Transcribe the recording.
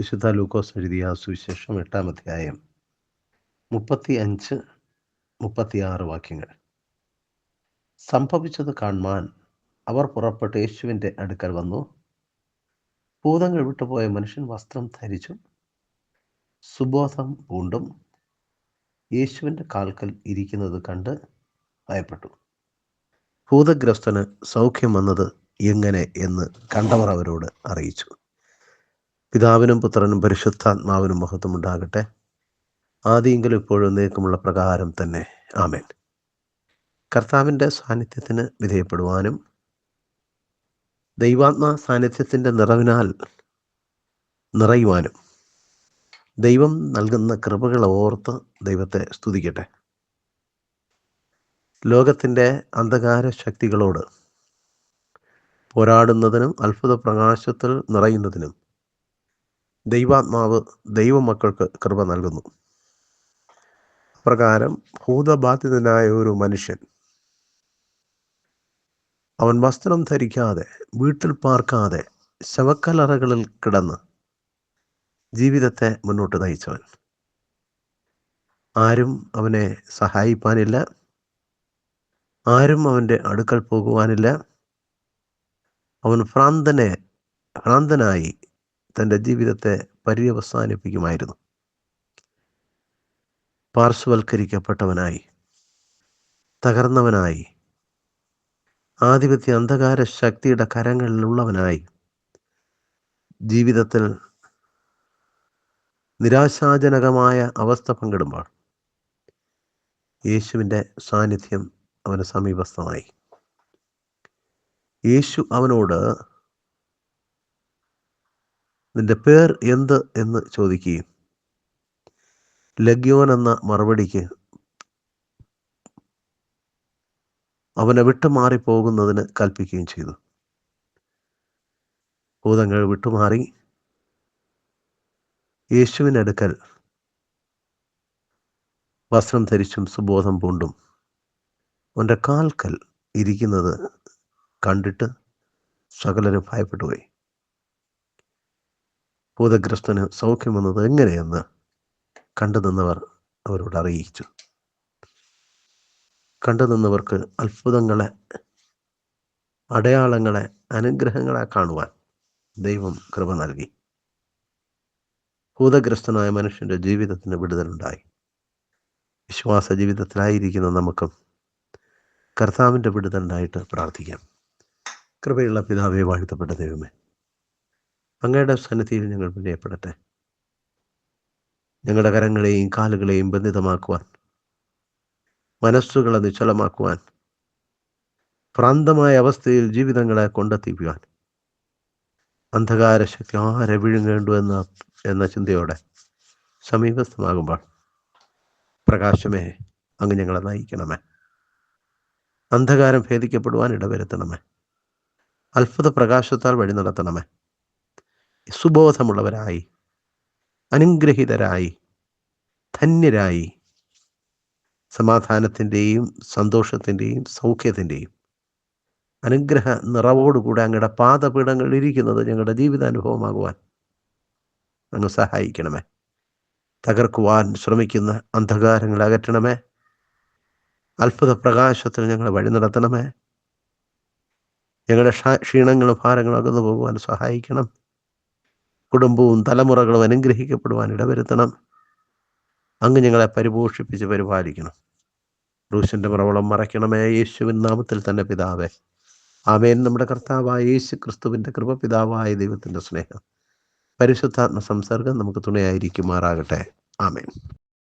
വിശുദ്ധ ലൂക്കോസ് എഴുതിയ സുവിശേഷം എട്ടാം അധ്യായം. മുപ്പത്തി അഞ്ച് മുപ്പത്തിയാറ് വാക്യങ്ങൾ. സംഭവിച്ചത് കാണുവാൻ അവർ പുറപ്പെട്ട് യേശുവിന്റെ അടുക്കൽ വന്നു. ഭൂതങ്ങൾ വിട്ടുപോയ മനുഷ്യൻ വസ്ത്രം ധരിച്ചും സുബോധം പൂണ്ടും യേശുവിന്റെ കാൽക്കൽ ഇരിക്കുന്നത് കണ്ട് ഭയപ്പെട്ടു. ഭൂതഗ്രസ്തന് സൗഖ്യം വന്നത് എങ്ങനെ എന്ന് കണ്ടവർ അവരോട് അറിയിച്ചു. പിതാവിനും പുത്രനും പരിശുദ്ധാത്മാവിനും മഹത്വം ഉണ്ടാകട്ടെ. ആദിയെങ്കിലും ഇപ്പോഴും നീക്കമുള്ള പ്രകാരം തന്നെ. ആമേൻ. കർത്താവിന്റെ സാന്നിധ്യത്തിന് വിധേയപ്പെടുവാനും ദൈവാത്മാ സാന്നിധ്യത്തിന്റെ നിറവിനാൽ നിറയുവാനും ദൈവം നൽകുന്ന കൃപകൾ ഓർത്ത് ദൈവത്തെ സ്തുതിക്കട്ടെ. ലോകത്തിന്റെ അന്ധകാര ശക്തികളോട് പോരാടുന്നതിനും അത്ഭുത പ്രകാശത്തിൽ നിറയുന്നതിനും ദൈവാത്മാവ് ദൈവമക്കൾക്ക് കൃപ നൽകുന്നു. പ്രകാരം ഭൂതബാധിതനായ ഒരു മനുഷ്യൻ അവൻ വസ്ത്രം ധരിക്കാതെ വീട്ടിൽ പാർക്കാതെ ശവക്കലറകളിൽ കിടന്ന് ജീവിതത്തെ മുന്നോട്ട് നയിച്ചവൻ. ആരും അവനെ സഹായിപ്പാനില്ല. ആരും അവന്റെ അടുക്കൽ പോകുവാനില്ല. അവൻ ഭ്രാന്തനെ ഭ്രാന്തനായി തന്റെ ജീവിതത്തെ പര്യവസാനിപ്പിക്കുമായിരുന്നു. പാർശ്വവൽക്കരിക്കപ്പെട്ടവനായി തകർന്നവനായി ആധിപത്യ അന്ധകാര ശക്തിയുടെ കരങ്ങളിലുള്ളവനായി ജീവിതത്തിൽ നിരാശാജനകമായ അവസ്ഥ പങ്കിടുമ്പോൾ യേശുവിന്റെ സാന്നിധ്യം അവന് സമീപസ്ഥമായി. യേശു അവനോട് നിന്റെ പേർ എന്ത് എന്ന് ചോദിക്കുകയും ലഗ്യോൻ എന്ന മറുപടിക്ക് അവനെ വിട്ടുമാറി പോകുന്നതിന് കൽപ്പിക്കുകയും ചെയ്തു. ഭൂതങ്ങൾ വിട്ടുമാറി യേശുവിനടുക്കൽ വസ്ത്രം ധരിച്ചും സുബോധം പൂണ്ടും അവന്റെ കാൽക്കൽ ഇരിക്കുന്നത് കണ്ടിട്ട് സകലരും ഭയപ്പെട്ടുപോയി. ഭൂതഗ്രസ്തന് സൗഖ്യം വന്നത് എങ്ങനെയെന്ന് കണ്ടു നിന്നവർ അവരോട് അറിയിച്ചു. കണ്ടു നിന്നവർക്ക് അത്ഭുതങ്ങളെ അടയാളങ്ങളെ അനുഗ്രഹങ്ങളെ കാണുവാൻ ദൈവം കൃപ നൽകി. ഭൂതഗ്രസ്തനായ മനുഷ്യന്റെ ജീവിതത്തിന് വിടുതലുണ്ടായി. വിശ്വാസ ജീവിതത്തിലായിരിക്കുന്ന നമുക്കും കർത്താവിന്റെ വിടുതലുണ്ടായിട്ട് പ്രാർത്ഥിക്കാം. കൃപയുള്ള പിതാവെ വാഴ്ത്തപ്പെട്ട ദൈവമേ അങ്ങയുടെ സന്നിധിയിൽ ഞങ്ങൾ വിനയപ്പെടട്ടെ ഞങ്ങളുടെ കരങ്ങളെയും കാലുകളെയും ബന്ധിതമാക്കുവാൻ മനസ്സുകളെ നിശ്ചലമാക്കുവാൻ ഭ്രാന്തമായ അവസ്ഥയിൽ ജീവിതങ്ങളെ കൊണ്ടെത്തിക്കുവാൻ അന്ധകാര ശക്തി ആരെ വിഴുങ്ങേണ്ടു എന്ന എന്ന ചിന്തയോടെ സമീപസ്ഥമാകുമ്പോൾ പ്രകാശമേ അങ്ങ് ഞങ്ങളെ നയിക്കണമേ. അന്ധകാരം ഭേദിക്കപ്പെടുവാൻ ഇടവരുത്തണമേ. അത്ഭുത പ്രകാശത്താൽ വഴി നടത്തണമേ. സുബോധമുള്ളവരായി അനുഗ്രഹിതരായി ധന്യരായി. സമാധാനത്തിന്റെയും സന്തോഷത്തിന്റെയും സൗഖ്യത്തിന്റെയും അനുഗ്രഹ നിറവോടുകൂടെ അങ്ങയുടെ പാദപീഠങ്ങളിൽ ഇരിക്കുന്നത് ഞങ്ങളുടെ ജീവിതാനുഭവമാകുവാൻ അങ്ങ് സഹായിക്കണമേ. തകർക്കുവാൻ ശ്രമിക്കുന്ന അന്ധകാരങ്ങളെ അകറ്റണമേ. അത്ഭുത പ്രകാശത്തിൽ ഞങ്ങളെ വഴി നടത്തണമേ. ഞങ്ങളുടെ ക്ഷീണങ്ങളും ഭാരങ്ങളും അകന്നു പോകുവാൻ സഹായിക്കണം. കുടുംബവും തലമുറകളും അനുഗ്രഹിക്കപ്പെടുവാൻ ഇടവരുത്തണം. അങ്ങ് ഞങ്ങളെ പരിപോഷിപ്പിച്ച് പരിപാലിക്കണം. ക്രൂശിന്റെ പ്രവളം മറയ്ക്കണമേ യേശുവിൻ നാമത്തിൽ തന്നെ പിതാവേ. ആമേൻ. നമ്മുടെ കർത്താവായ യേശു ക്രിസ്തുവിന്റെ കൃപ പിതാവായ ദൈവത്തിന്റെ സ്നേഹം. പരിശുദ്ധാത്മ സംസർഗം നമുക്ക് തുണയായിരിക്കുമാറാകട്ടെ. ആമേൻ.